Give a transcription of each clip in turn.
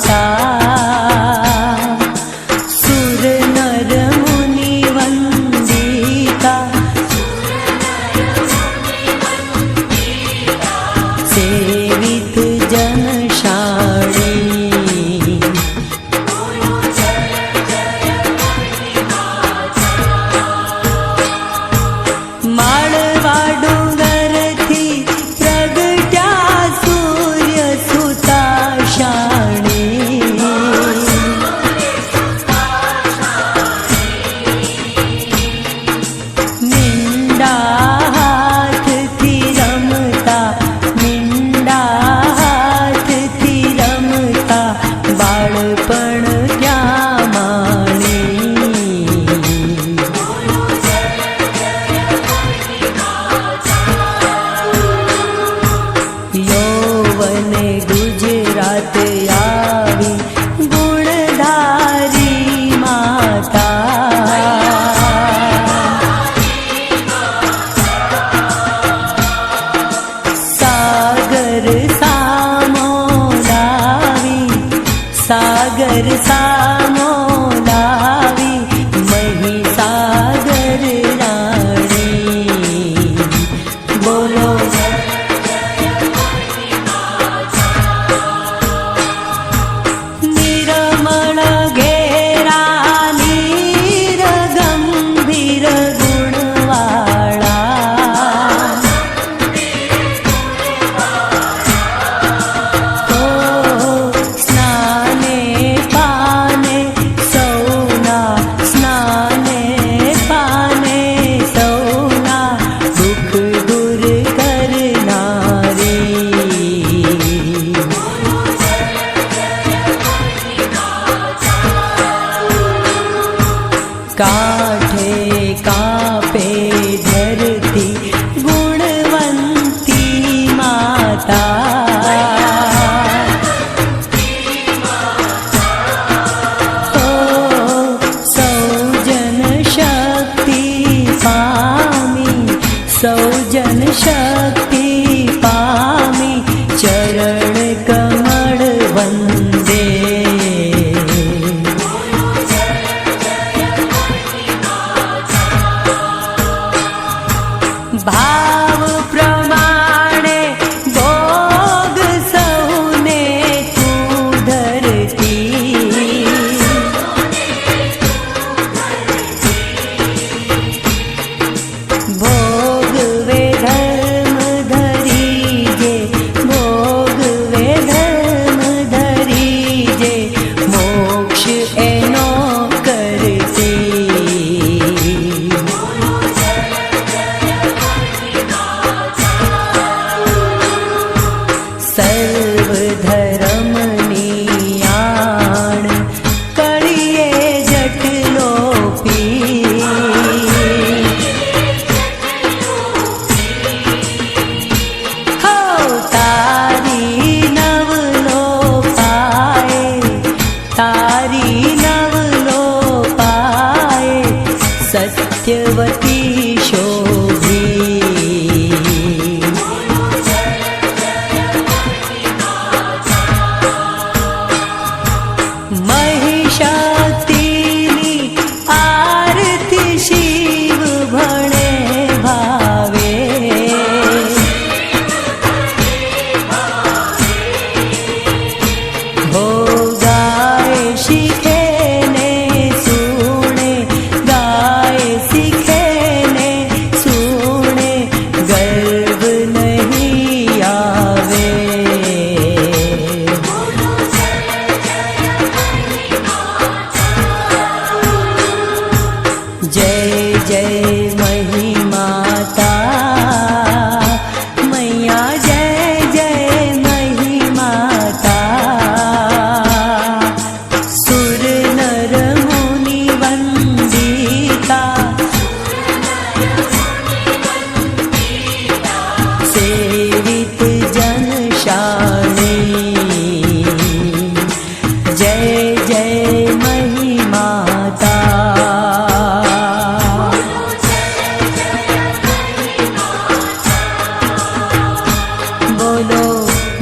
time. बरसा काठे कापे धरती गुणवन्ती माता। ओ सौजन पामि सौजन शक्ति पामि चर Yeah.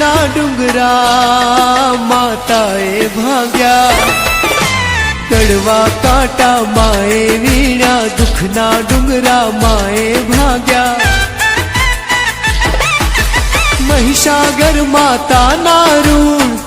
દુઃખના ડુંગરા માતાએ ભાગ્યા. કડવા કાંટા માએ વીણ્યા દુઃખના ડુંગરા માએ ભાગ્યા. મહિષાગર માતાના ઋણ